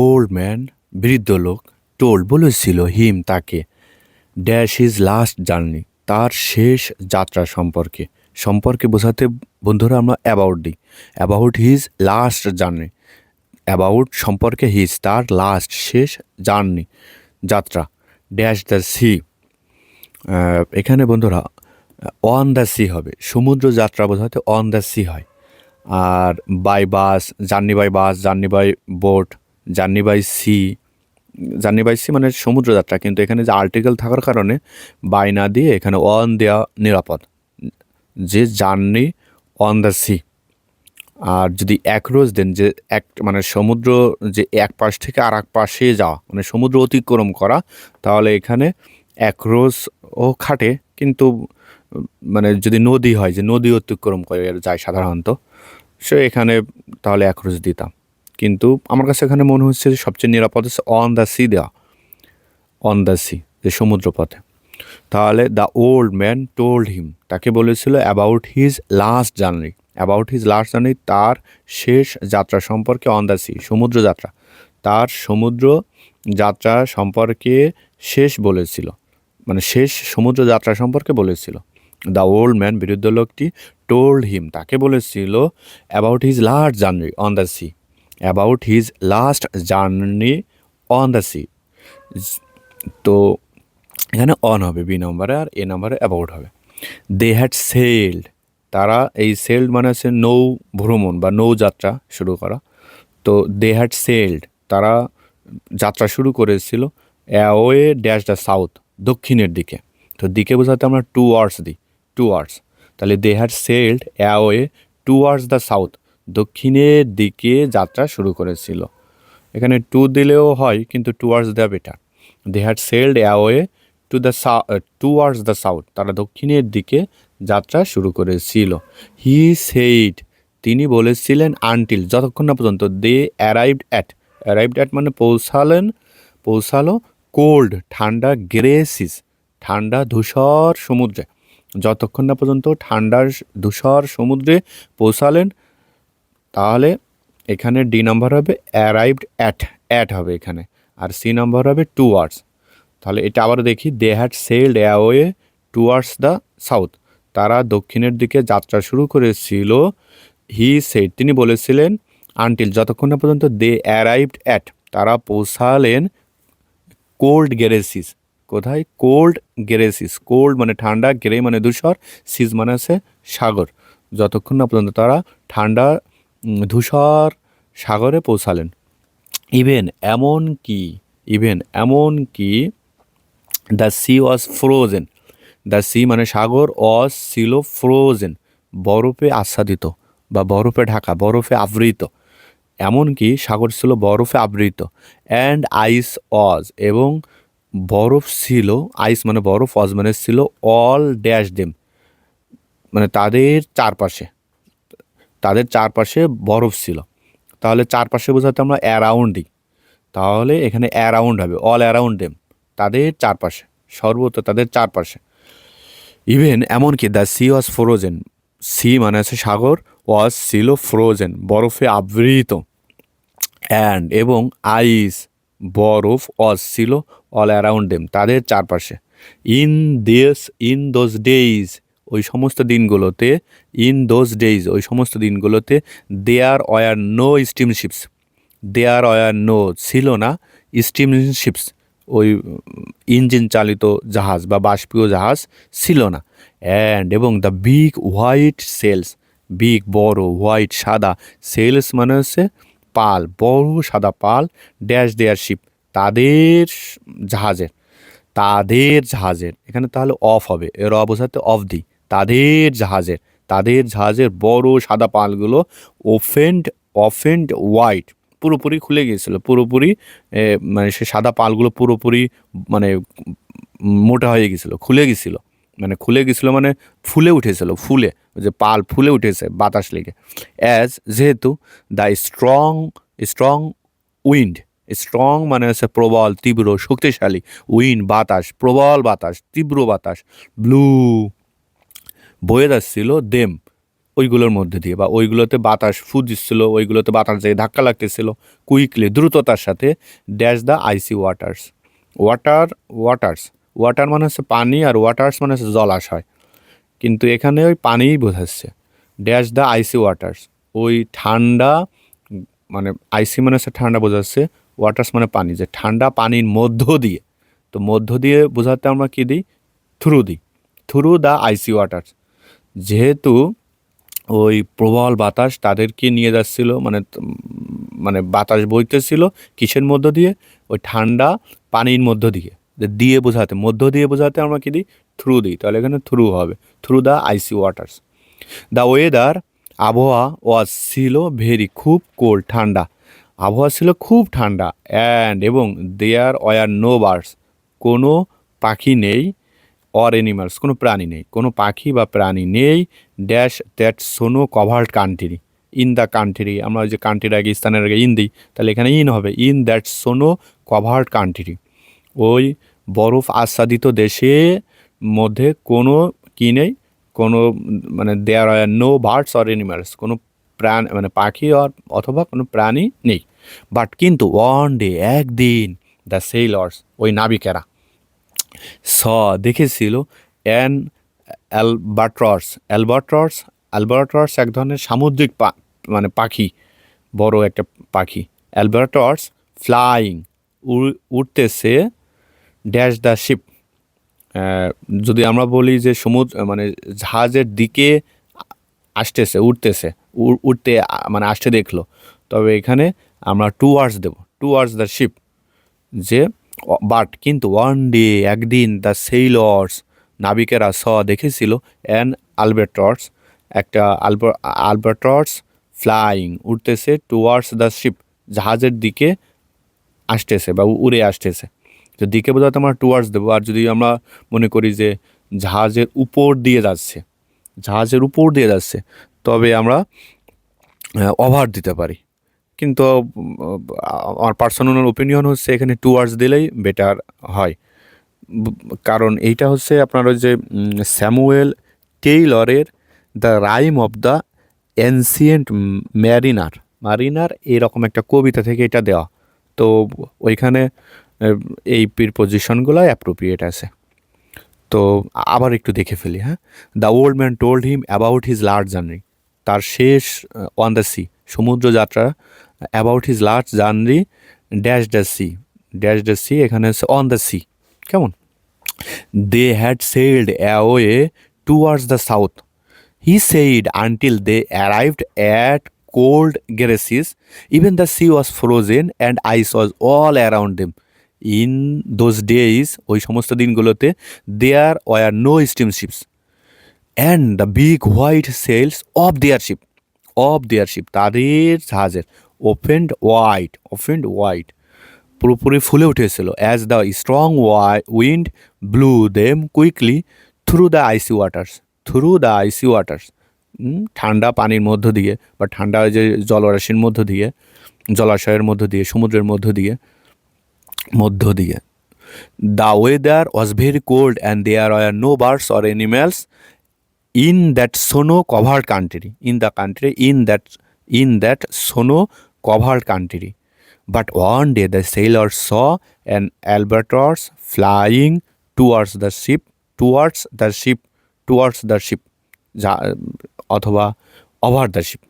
Old man বৃদ্ধ লোক, toll বলেছিল হিম তাকে। ড্যাশ ইজ লাস্ট জার্নি তার শেষ যাত্রা সম্পর্কে। সম্পর্কে বোঝাতে বন্ধুরা আমরা অ্যাবাউট দিই। About his last journey about সম্পর্কে হিজ তার লাস্ট শেষ জার্নি যাত্রা। ড্যাশ দ্য সি এখানে বন্ধুরা অন দ্য সি হবে। সমুদ্র যাত্রা বোঝাতে অন দ্য সি হয়। আর by bus journey by bus journey by boat journey by sea journey by sea মানে সমুদ্র যাত্রা কিন্তু এখানে যে আর্টিকেল থাকার কারণে বাই না দিয়ে এখানে অন দেওয়া নিরাপদ। যে জার্নি অন দ্য সি। আর যদি এক রোজ দেন, যে এক মানে সমুদ্র, যে এক পাশ থেকে আর এক পাশে যাওয়া মানে সমুদ্র অতিক্রম করা, তাহলে এখানে এক রোজ ও খাটে, কিন্তু মানে যদি নদী হয়, যে নদী অতিক্রম করে যায় সাধারণত, সে এখানে তাহলে এক রোজ দিতাম। কিন্তু আমার কাছে এখানে মনে হচ্ছে যে সবচেয়ে নিরাপদ হচ্ছে অন দ্য সি দেওয়া অন দ্য সি যে সমুদ্র পথে তাহলে the old man told him তাকে বলেছিল about his last journey about his last journey তার শেষ যাত্রা সম্পর্কে অন দ্য সি সমুদ্র যাত্রা। তার সমুদ্র যাত্রা সম্পর্কে শেষ বলেছিল। মানে শেষ সমুদ্র যাত্রা সম্পর্কে বলেছিল। দ্য ওল্ড ম্যান বিরুদ্ধ লোকটি টোল্ড হিম তাকে বলেছিল about his last journey on the sea about his last journey on the sea তো এখানে অন হবে বি নম্বরে আর এ নম্বরে অ্যাবাউট হবে। দে হ্যাড সেল্ড তারা এই সেল্ড মানে হচ্ছে নৌ ভ্রমণ বা নৌযাত্রা শুরু করা। তো দে হ্যাড সেল্ড তারা যাত্রা শুরু করেছিল অ্যাওয়ে ড্যাশ দ্য সাউথ দক্ষিণের দিকে। তো দিকে বোঝাতে আমরা টু আওয়ার্স দিই টু আওয়ার্স তাহলে they had sailed away towards the south দক্ষিণের দিকে যাত্রা শুরু করেছিল। এখানে টু দিলেও হয়, কিন্তু টু আওয়ার্স দেওয়া better they had sailed away to the towards the south তারা দক্ষিণের দিকে যাত্রা শুরু করেছিল। হি সেইড তিনি বলেছিলেন আনটিল যতক্ষণ না পর্যন্ত they arrived at arrived at মানে পৌঁছালেন, পৌঁছালো কোল্ড ঠান্ডা গ্রেসিস ঠান্ডা, ধূসর সমুদ্রে। যতক্ষণ না পর্যন্ত ঠান্ডার, ধূসর সমুদ্রে পৌঁছালেন তাহলে এখানে ডি নাম্বার হবে অ্যারাইভড অ্যাট অ্যাট হবে এখানে, আর সি নাম্বার হবে টু আওয়ার্স তাহলে এটা আবার দেখি they had sailed away towards the south তারা দক্ষিণের দিকে যাত্রা শুরু করেছিল হি সেড তিনি বলেছিলেন আনটিল যতক্ষণ না পর্যন্ত দে অ্যারাইভড অ্যাট তারা পৌঁছালেন কোল্ড গেরেসিস কোথায়? কোল্ড গেরেসিস কোল্ড মানে ঠান্ডা গেরে মানে ধূসর সিজ মানে আছে সাগর। যতক্ষণ না পর্যন্ত তারা ঠান্ডা ধূসর সাগরে পৌঁছালেন। ইভেন এমন কি ইভেন এমন কি the sea was frozen the sea মানে সাগর অজ ছিল ফ্রোজেন বরফে আচ্ছাদিত বা বরফে ঢাকা, বরফে আবৃত। এমনকি সাগর ছিল বরফে আবৃত। অ্যান্ড আইস অজ এবং বরফ ছিল আইস মানে বরফ অজ মানে ছিল অল ড্যাশ দেম মানে তাদের চারপাশে। তাদের চারপাশে বরফ ছিল। তাহলে চারপাশে বোঝাতে আমরা অ্যারাউন্ড। তাহলে এখানে অ্যারাউন্ড হবে, অল অ্যারাউন্ড দেম, তাদের চারপাশে, সর্বত্র তাদের চারপাশে। ইভেন এমনকি the sea was frozen, sea মানে আছে সাগর, ওয়াজ ছিল ফ্রোজেন, বরফে আবৃত। অ্যান্ড এবং আইস, বরফ, ওয়াজ ছিল অল অ্যারাউন্ড দেম, তাদের চারপাশে। In this, in those days ওই সমস্ত দিনগুলোতে ইন দোজ ডেইজ ওই সমস্ত দিনগুলোতে there were no steamships there were no ছিল না স্টিমশিপস ওই ইঞ্জিন চালিত জাহাজ বা বাষ্পীয় জাহাজ ছিল না। অ্যান্ড এবং the big white sails big বড় হোয়াইট সাদা সেলস মানে হচ্ছে পাল, বড়, সাদা পাল ড্যাশ দেয়ার শিপ তাদের জাহাজের তাদের জাহাজের। এখানে তাহলে অফ হবে, এর অবসাতে অফ দি। তাদের জাহাজের তাদের জাহাজের বড় সাদা পালগুলো ওফেন্ড অফেন্ড হোয়াইট পুরোপুরি খুলে গিয়েছিল, পুরোপুরি মানে সে সাদা পালগুলো পুরোপুরি মানে মোটা হয়ে গেছিল খুলে গেছিল মানে খুলে গেছিল মানে ফুলে উঠেছিল, ফুলে, যে পাল ফুলে উঠেছে বাতাস লেগে। অ্যাজ যেহেতু the strong strong wind strong মানে হচ্ছে প্রবল, তীব্র, শক্তিশালী উইন্ড বাতাস, প্রবল বাতাস, তীব্র বাতাস ব্লু বয়ে যাচ্ছিল, দেম, ওইগুলোর মধ্যে দিয়ে বা ওইগুলোতে বাতাস ফুদিচ্ছিল ওইগুলোতে বাতাস যেয়ে ধাক্কা লাগতেছিল, কুইকলি, দ্রুততার সাথে, dash the icy waters. Water waters, water মানে হচ্ছে পানি আর ওয়াটার্স মানে হচ্ছে জলাশয় কিন্তু এখানে ওই পানিই বোঝাচ্ছে। ড্যাশ দ্য আইসি ওয়াটার্স, ওই ঠান্ডা মানে আইসি মানে হচ্ছে ঠান্ডা বোঝাচ্ছে, ওয়াটার্স মানে পানি, যে ঠান্ডা পানির মধ্য দিয়ে। তো মধ্য দিয়ে বোঝাতে আমরা কী দিই? থ্রু দিই। Through the icy waters. যেহেতু ওই প্রবল বাতাস তাদেরকে নিয়ে যাচ্ছিল মানে মানে বাতাস বইতেছিল কিসের মধ্য দিয়ে? ওই ঠান্ডা পানির মধ্য দিয়ে। দিয়ে বোঝাতে, মধ্য দিয়ে বোঝাতে আমরা কি দিই? থ্রু দিই। তাহলে এখানে থ্রু হবে। Through the icy waters the weather আবহাওয়া ওয়াজ ছিল ভেরি খুব কোল্ড ঠান্ডা। আবহাওয়া ছিল খুব ঠান্ডা। অ্যান্ড এবং দেয়ার ওয়ার নো বার্ডস কোনো পাখি নেই। অর অ্যানিমালস কোনো প্রাণী নেই। কোনো পাখি বা প্রাণী নেই dash that snow covered country in the country আমরা যে কান্ট্রির আগে, স্থানের আগে ইন দিই, তাহলে এখানে ইন হবে। In that snow covered country ওই বরফ আচ্ছাদিত দেশে মধ্যে কোনো কি নেই, কোনো মানে there are no birds or animals কোনো প্রাণ মানে পাখি অর অথবা কোনো প্রাণী নেই। বাট কিন্তু ওয়ান ডে একদিন দ্য সেইলর্স ওই নাবিকেরা স দেখেছিল অ্যান অ্যালবাট্রস অ্যালবাট্রস অ্যালবাট্রস এক ধরনের সামুদ্রিক পা- মানে পাখি, বড় একটা পাখি। অ্যালবাট্রস ফ্লাইং উঠতেছে ড্যাশ দ্য শিপ। যদি আমরা বলি যে সমুদ্র মানে জাহাজের দিকে আসতেছে উঠতেছে উঠতে মানে আসতে দেখল, তবে এখানে আমরা টু আওয়ার্স দেবো, টু আওয়ার্স দ্য শিপ, যে বাট কিন্তু ওয়ান ডে, একদিন দ্য সেইলর্স, নাবিকেরা স দেখেছিল, অ্যান আলবেটর্স, একটা আলবা, আলবেটর্স ফ্লাইং উঠতেছে টুয়ার্ডস দ্য শিপ জাহাজের দিকে আসতেছে বা উড়ে আসতেছে। তো দিকে বোঝাতে আমরা টুয়ার্ডস দেবো, আর যদি আমরা মনে করি যে জাহাজের উপর দিয়ে যাচ্ছে, জাহাজের উপর দিয়ে যাচ্ছে, তবে আমরা ওভার দিতে পারি। কিন্তু আমার পার্সোনাল ওপিনিয়ন হচ্ছে এখানে টু আওয়ার্স দিলেই বেটার হয়। কারণ এইটা হচ্ছে আপনার ওই যে স্যামুয়েল টেইলরের the rime of the ancient mariner. Mariner এরকম একটা কবিতা থেকে এটা দেওয়া। তো ওইখানে এই প্রিপোজিশনগুলো অ্যাপ্রোপ্রিয়েট আছে। তো আবার একটু দেখে ফেলি হ্যাঁ? The old man told him about his large journey তার শেষ অন দ্য সি সমুদ্র যাত্রা about his large journey dash the sea dash the sea এখানে হচ্ছে অন দ্য সি কেমন? They had sailed away towards the south he said until they arrived at cold glaciers even the sea was frozen and ice was all around them in those days ওই সমস্ত দিনগুলোতে there were no steamships and the big white sails of their ship of their ship তাদের জাহাজের opened white opened white পুরোপুরি ফুলে উঠেছিল। As the strong Y wind blew them quickly through the icy waters through the icy waters ঠান্ডা পানির মধ্য দিয়ে বা ঠান্ডা যে জলরাশির মধ্য দিয়ে, জলাশয়ের মধ্য দিয়ে, সমুদ্রের মধ্য দিয়ে মধ্য দিয়ে। The weather was very cold and there are no birds or animals in that snow cover country in the country in that in that snow cover country but one day the sailor saw an albatross flying towards the ship towards the ship towards the ship অথবা over the sheep